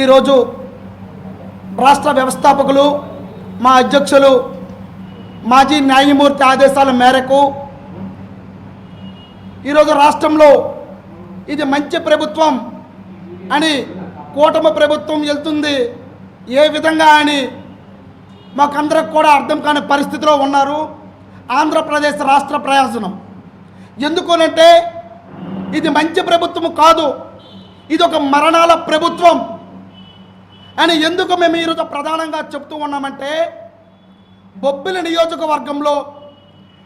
ఈరోజు రాష్ట్ర వ్యవస్థాపకులు మా అధ్యక్షులు మాజీ న్యాయమూర్తి ఆదేశాల మేరకు ఈరోజు రాష్ట్రంలో ఇది మంచి ప్రభుత్వం అని కూటమి ప్రభుత్వం వెళ్తుంది. ఏ విధంగా అని మాకందరికి కూడా అర్థం కాని పరిస్థితిలో ఉన్నారు. ఆంధ్రప్రదేశ్ రాష్ట్ర ప్రయోజనం. ఎందుకనంటే ఇది మంచి ప్రభుత్వం కాదు. ఇది ఒక మరణాల ప్రభుత్వం. అని ఎందుకు మేము ఈరోజు ప్రధానంగా చెప్తూ ఉన్నామంటే బొబ్బిలి నియోజకవర్గంలో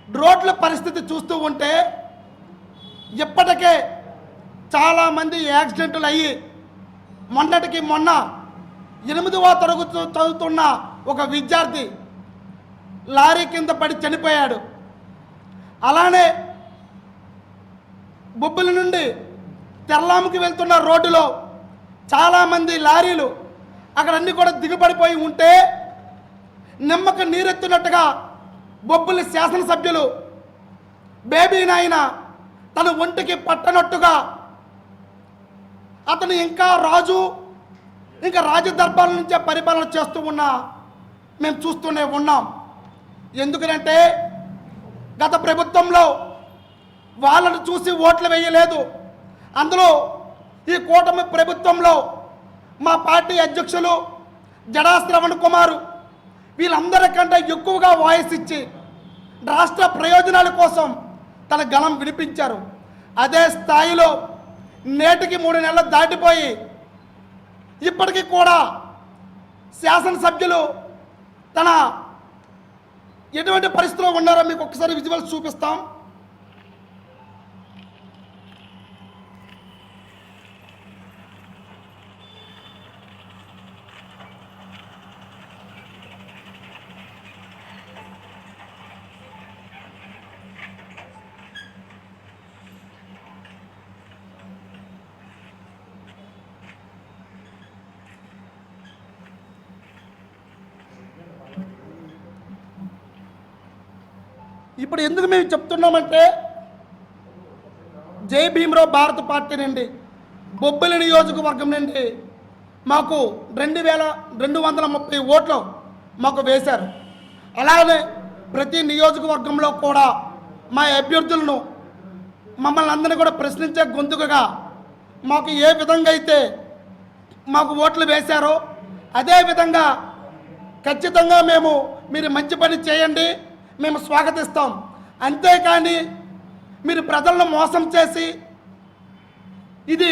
రోడ్ల పరిస్థితి చూస్తూ ఉంటే ఇప్పటికే చాలామంది యాక్సిడెంట్లు అయ్యి మొన్నటికి మొన్న ఎనిమిదవ తరగతి చదువుతున్న ఒక విద్యార్థి లారీ కింద పడి చనిపోయాడు. అలానే బొబ్బిలి నుండి తెల్లాముకి వెళ్తున్న రోడ్డులో చాలామంది లారీలు అక్కడ అన్నీ కూడా దిగుబడిపోయి ఉంటే నిమ్మకు నీరెత్తున్నట్టుగా బొబ్బిలి శాసనసభ్యులు బేబీ నాయన తన ఒంటికి పట్టనట్టుగా అతను ఇంకా రాజు ఇంకా రాజదర్బాల నుంచే పరిపాలన చేస్తూ ఉన్నా మేము చూస్తూనే ఉన్నాం. ఎందుకంటే గత ప్రభుత్వంలో వాళ్ళను చూసి ఓట్లు వేయలేదు. అందులో ఈ కూటమి ప్రభుత్వంలో మా పార్టీ అధ్యక్షులు జడా శ్రవణ్ కుమారు వీళ్ళందరికంటే ఎక్కువగా వాయిస్ ఇచ్చి రాష్ట్ర ప్రయోజనాల కోసం తన గలం వినిపించారు అదే స్థాయిలో నేటికి మూడు నెలలు దాటిపోయి ఇప్పటికీ కూడా శాసనసభ్యులు తన ఎటువంటి పరిస్థితిలో ఉన్నారో మీకు ఒకసారి విజువల్స్ చూపిస్తాం. ఇప్పుడు ఎందుకు మేము చెప్తున్నామంటే జై భీమరావు భారత పార్టీ నుండి బొబ్బిలి నియోజకవర్గం నుండి మాకు రెండు వేల రెండు వందల ముప్పై ఓట్లు మాకు వేశారు. అలాగే ప్రతి నియోజకవర్గంలో కూడా మా అభ్యర్థులను మమ్మల్ని అందరినీ కూడా ప్రశ్నించే గొంతుకగా మాకు ఏ విధంగా అయితే మాకు ఓట్లు వేశారో అదే విధంగా ఖచ్చితంగా మేము మీరు మంచి పని చేయండి. మేము స్వాగతిస్తాం. అంతేకాని మీరు ప్రజలను మోసం చేసి ఇది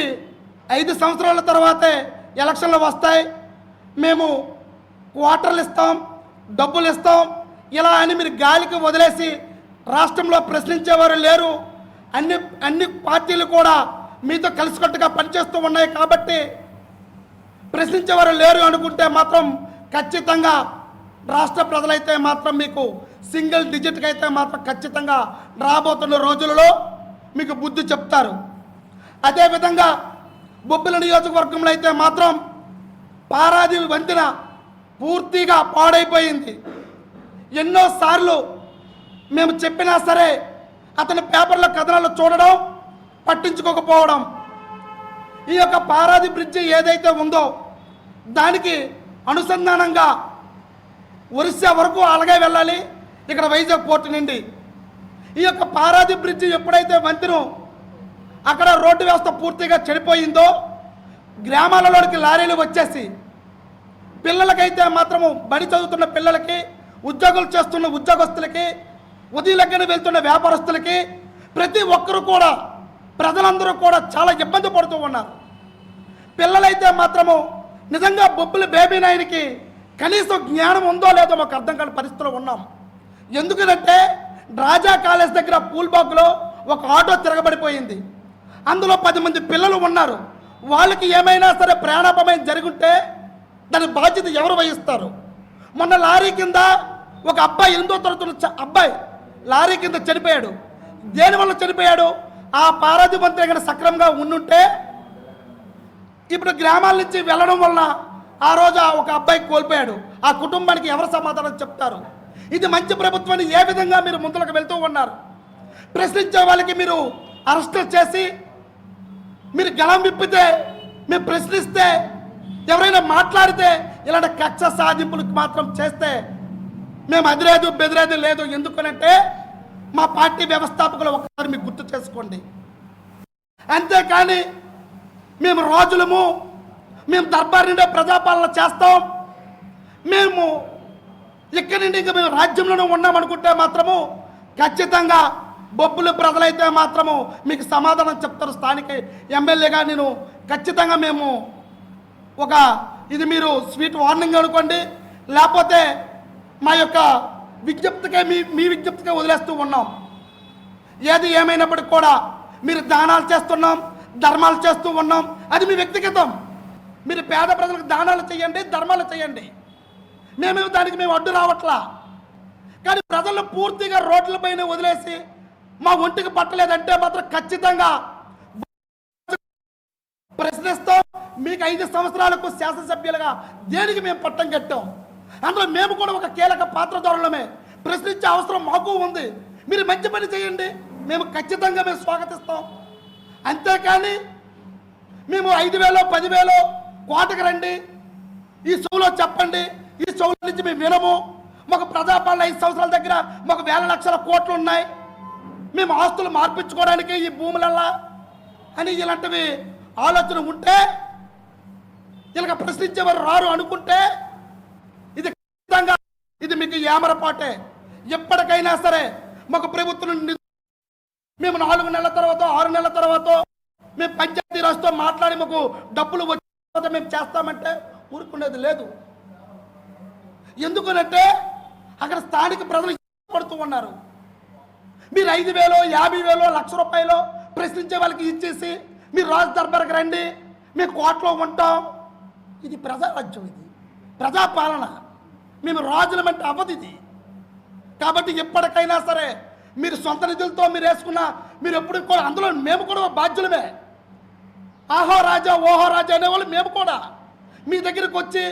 ఐదు సంవత్సరాల తర్వాతే ఎలక్షన్లు వస్తాయి. మేము క్వార్టర్లు ఇస్తాం డబ్బులు ఇస్తాం. ఇలా అని మీరు గాలికి వదిలేసి రాష్ట్రంలో ప్రశ్నించేవారు లేరు. అన్ని అన్ని పార్టీలు కూడా మీతో కలిసికట్టుగా పనిచేస్తూ ఉన్నాయి కాబట్టి ప్రశ్నించేవారు లేరు అనుకుంటే మాత్రం ఖచ్చితంగా రాష్ట్ర ప్రజలైతే మాత్రం మీకు సింగిల్ డిజిట్కి అయితే మాత్రం ఖచ్చితంగా రాబోతున్న రోజులలో మీకు బుద్ధి చెప్తారు. అదేవిధంగా బొబ్బిల నియోజకవర్గంలో అయితే మాత్రం పారాది వంతెన పూర్తిగా పాడైపోయింది. ఎన్నోసార్లు మేము చెప్పినా సరే అతని పేపర్ల కథనాలు చూడడం పట్టించుకోకపోవడం ఈ యొక్క పారాది బ్రిడ్జి ఏదైతే ఉందో దానికి అనుసంధానంగా ఒరిస్సా వరకు అలాగే వెళ్ళాలి. ఇక్కడ వైజాగ్ పోర్టు నుండి. ఈ యొక్క పారాది బ్రిడ్జి ఎప్పుడైతే వంతెను అక్కడ రోడ్డు వ్యవస్థ పూర్తిగా చెడిపోయిందో గ్రామాలలోకి లారీలు వచ్చేసి పిల్లలకైతే మాత్రము బడి చదువుతున్న పిల్లలకి ఉద్యోగులు చేస్తున్న ఉద్యోగస్తులకి ఉదయలగ్గన వెళ్తున్న వ్యాపారస్తులకి ప్రతి ఒక్కరూ కూడా ప్రజలందరూ కూడా చాలా ఇబ్బంది పడుతూ ఉన్నారు. పిల్లలైతే మాత్రము నిజంగా బొబ్బుల బేబీ నాయనికి కనీసం జ్ఞానం ఉందో లేదో మాకు అర్థం కాని పరిస్థితిలో ఉన్నాం. ఎందుకంటే రాజా కాలేజ్ దగ్గర పూల్బాక్లో ఒక ఆటో తిరగబడిపోయింది. అందులో పది మంది పిల్లలు ఉన్నారు. వాళ్ళకి ఏమైనా సరే ప్రాణాపమయం జరుగుంటే దాని బాధ్యత ఎవరు వహిస్తారు? మొన్న లారీ కింద ఒక అబ్బాయి ఎనిమిదో తరగతున్న అబ్బాయి లారీ కింద చనిపోయాడు. దేనివల్ల చనిపోయాడు? ఆ పారాది మంత్రి అక్కడ సక్రమంగా ఉండుంటే ఇప్పుడు గ్రామాల నుంచి వెళ్ళడం వలన ఆ రోజు ఒక అబ్బాయి కోల్పోయాడు. ఆ కుటుంబానికి ఎవరు సమాధానం చెప్తారు? ఇది మంచి ప్రభుత్వాన్ని ఏ విధంగా మీరు ముందులకు వెళ్తూ ఉన్నారు? ప్రశ్నించే వాళ్ళకి మీరు అరెస్ట్ చేసి మీరు గలం విప్పితే మేము ప్రశ్నిస్తే ఎవరైనా మాట్లాడితే ఇలాంటి కక్ష సాధింపులకు మాత్రం చేస్తే మేము అదిలేదు బెదిరేది లేదు. ఎందుకనంటే మా పార్టీ వ్యవస్థాపకులు ఒకసారి మీకు గుర్తు చేసుకోండి. అంతేకాని మేము రాజులము మేము దర్బార్ నుండే ప్రజాపాలన చేస్తాం. మేము ఇక్కడి నుండి ఇంకా మేము రాజ్యంలోనే ఉన్నామనుకుంటే మాత్రము ఖచ్చితంగా బొబ్బులు ప్రజలైతే మాత్రము మీకు సమాధానం చెప్తారు స్థానిక ఎమ్మెల్యేగా నేను ఖచ్చితంగా మేము ఒక ఇది మీరు స్వీట్ వార్నింగ్ అనుకోండి లేకపోతే మా యొక్క విజ్ఞప్తికే మీ మీ విజ్ఞప్తికే వదిలేస్తూ ఉన్నాం. ఏది ఏమైనప్పటికి కూడా మీరు దానాలు చేస్తున్నాం ధర్మాలు చేస్తూ ఉన్నాం. అది మీ వ్యక్తిగతం. మీరు పేద ప్రజలకు దానాలు చేయండి ధర్మాలు చేయండి. మేము దానికి మేము అడ్డు రావట్లా? కానీ ప్రజలు పూర్తిగా రోడ్లపైన వదిలేసి మా ఒంటికి పట్టలేదంటే మాత్రం ఖచ్చితంగా ప్రశ్నిస్తాం మీకు ఐదు సంవత్సరాలకు శాసనసభ్యులుగా దేనికి మేము పట్టం కట్టాం? అందులో మేము కూడా ఒక కీలక పాత్రధారులమే ప్రశ్నించే అవసరం మాకు ఉంది. మీరు మంచి పని చేయండి. మేము ఖచ్చితంగా మేము స్వాగతిస్తాం. అంతేకాని మేము ఐదు వేలో పదివేలో కోటకు రండి. ఈ షోలో చెప్పండి. ఈ చౌల నుంచి మేము వినము. మాకు ప్రజాపాలన ఐదు సంవత్సరాల దగ్గర మాకు వేల లక్షల కోట్లు ఉన్నాయి. మేము ఆస్తులు మార్పించుకోవడానికి ఈ భూములల్లా అని ఇలాంటివి ఆలోచన ఉంటే ఇలా ప్రశ్నించేవారు రారు అనుకుంటే ఇది ఖచ్చితంగా ఇది మీకు ఏమరపాటే. ఎప్పటికైనా సరే మాకు ప్రభుత్వం నుండి మేము నాలుగు నెలల తర్వాత ఆరు నెలల తర్వాత మేము పంచాయతీ రాజుతో మాట్లాడి మాకు డబ్బులు వచ్చిన తర్వాత మేము చేస్తామంటే ఊరుకునేది లేదు. ఎందుకనంటే అక్కడ స్థానిక ప్రజలు పడుతూ ఉన్నారు. మీరు ఐదు వేలు యాభై వేలు లక్ష రూపాయలు ప్రశ్నించే వాళ్ళకి ఇచ్చేసి మీరు రాజు దర్బార్కి రండి మేము కోర్టులో ఉంటాం. ఇది ప్రజారాజ్యం ఇది. ప్రజాపాలన. మేము రాజులమంటే అవ్వదు ఇది. కాబట్టి ఎప్పటికైనా సరే మీరు సొంత నిధులతో మీరు వేసుకున్న మీరు ఎప్పుడు కూడా అందులో మేము కూడా బాధ్యులమే. ఆహో రాజా ఓహో రాజా అనేవాళ్ళు మేము కూడా. మీ దగ్గరికి వచ్చి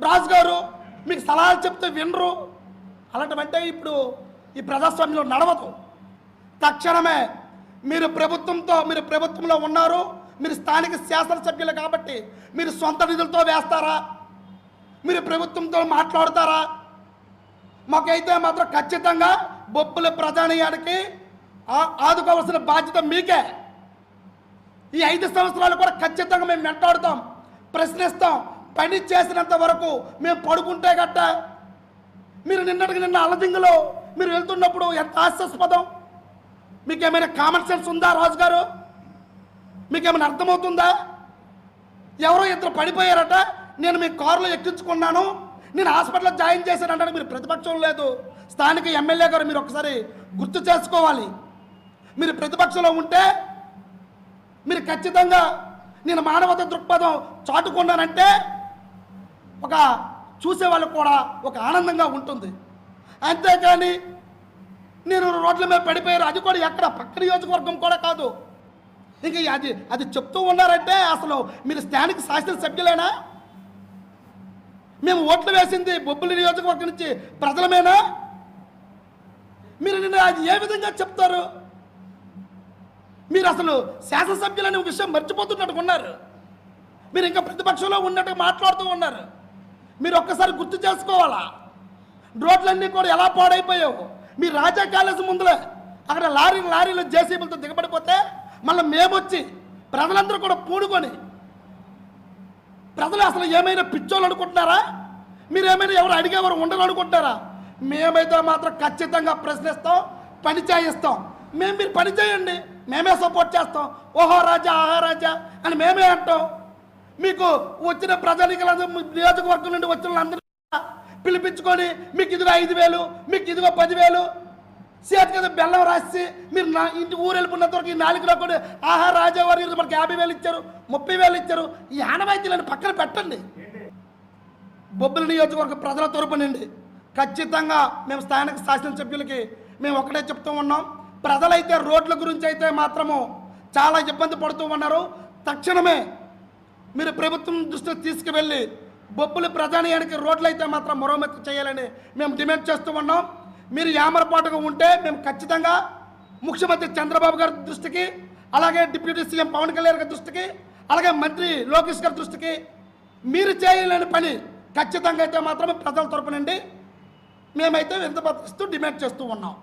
రాజుగారు మీకు సలహాలు చెప్తే వినరు. అలాంటివంటే ఇప్పుడు ఈ ప్రజాస్వామ్యంలో నడవదు. తక్షణమే మీరు ప్రభుత్వంతో మీరు ప్రభుత్వంలో ఉన్నారు. మీరు స్థానిక శాసనసభ్యులు కాబట్టి మీరు సొంత నిధులతో వేస్తారా? మీరు ప్రభుత్వంతో మాట్లాడతారా? మాకైతే మాత్రం ఖచ్చితంగా బొప్పుల ప్రజానీయానికి ఆదుకోవాల్సిన బాధ్యత మీకే. ఈ ఐదు సంవత్సరాలు కూడా ఖచ్చితంగా మేము వెంటాడుతాం ప్రశ్నిస్తాం. పని చేసినంత వరకు మేము పడుకుంటే గట్ట. మీరు నిన్నటికి నిన్న అలదింగులో మీరు వెళ్తున్నప్పుడు ఎంత హాస్యాస్పదం? మీకు ఏమైనా కామన్ సెన్స్ ఉందా రాజు గారు మీకు ఏమైనా అర్థమవుతుందా? ఎవరో ఇద్దరు పడిపోయారట నేను మీ కారులో ఎక్కించుకున్నాను నేను హాస్పిటల్లో జాయిన్ చేశానంటే మీరు ప్రతిపక్షం లేదు. స్థానిక ఎమ్మెల్యే గారు మీరు ఒకసారి గుర్తు చేసుకోవాలి. మీరు ప్రతిపక్షంలో ఉంటే మీరు ఖచ్చితంగా నేను మానవత దృక్పథం చాటుకున్నానంటే ఒక చూసే వాళ్ళకు కూడా ఒక ఆనందంగా ఉంటుంది. అంతేకాని నేను రోడ్ల మీద పడిపోయారు. అది కూడా ఎక్కడ? పక్క నియోజకవర్గం కూడా కాదు. ఇంక అది అది చెప్తూ ఉన్నారంటే అసలు మీరు స్థానిక శాసనసభ్యులేనా మేము ఓట్లు వేసింది బొబ్బులి నియోజకవర్గం నుంచి ప్రజలమేనా? మీరు నిన్న అది ఏ విధంగా చెప్తారు? మీరు అసలు శాసనసభ్యులనే విషయం మర్చిపోతున్నట్టు ఉన్నారు. మీరు ఇంకా ప్రతిపక్షంలో ఉన్నట్టు మాట్లాడుతూ ఉన్నారు. మీరు ఒక్కసారి గుర్తు చేసుకోవాలా? రోడ్లన్నీ కూడా ఎలా పాడైపోయావు? మీ రాజా కాలేజ్ ముందులే అక్కడ లారీలు లారీలు జేసీబులతో దిగబడిపోతే మళ్ళీ మేమొచ్చి ప్రజలందరూ కూడా పూడుకొని ప్రజలు అసలు ఏమైనా పిచ్చోళ్ళు అనుకుంటున్నారా? మీరు ఏమైనా ఎవరు అడిగేవారు ఉండరు అనుకుంటున్నారా? మేమైతే మాత్రం ఖచ్చితంగా ప్రశ్నిస్తాం పని చేయిస్తాం. మేము మీరు పని చేయండి మేమే సపోర్ట్ చేస్తాం. ఓహో రాజా ఆహా రాజా అని మేమే అంటాం. మీకు వచ్చిన ప్రజానికలందరూ నియోజకవర్గం నుండి వచ్చిన వాళ్ళందరూ పిలిపించుకొని మీకు ఇదిగో ఐదు వేలు మీకు ఇదిగో పదివేలు. చేతి కదా బెల్లం రాసి మీరు నా ఇంటి ఊరు వెళ్ళిపోయినంత వరకు ఈ నాలుగులో కూడా ఆహా రాజావారి మనకి యాభై వేలు ఇచ్చారు ముప్పై వేలు ఇచ్చారు. ఈ ఆనవాయితీలను పక్కన పెట్టండి. బొబ్బిలి నియోజకవర్గ ప్రజల తరపునండి ఖచ్చితంగా మేము స్థానిక శాసనసభ్యులకి మేము ఒకటే చెప్తూ ఉన్నాం. ప్రజలైతే రోడ్ల గురించి అయితే మాత్రము చాలా ఇబ్బంది పడుతూ ఉన్నారు. తక్షణమే మీరు ప్రభుత్వం దృష్టికి తీసుకువెళ్ళి బొబ్బులు ప్రధానియానికి రోడ్లు అయితే మాత్రం మరోమెత్తు చేయాలని మేము డిమాండ్ చేస్తూ ఉన్నాం. మీరు యామరపాటుగా ఉంటే మేము ఖచ్చితంగా ముఖ్యమంత్రి చంద్రబాబు గారి దృష్టికి అలాగే డిప్యూటీ సీఎం పవన్ కళ్యాణ్ గారి దృష్టికి అలాగే మంత్రి లోకేష్ గారి దృష్టికి మీరు చేయలేని పని ఖచ్చితంగా అయితే మాత్రం ప్రజల తరపు నుండి మేమైతే వింతపత్రిస్తూ డిమాండ్ చేస్తూ ఉన్నాం.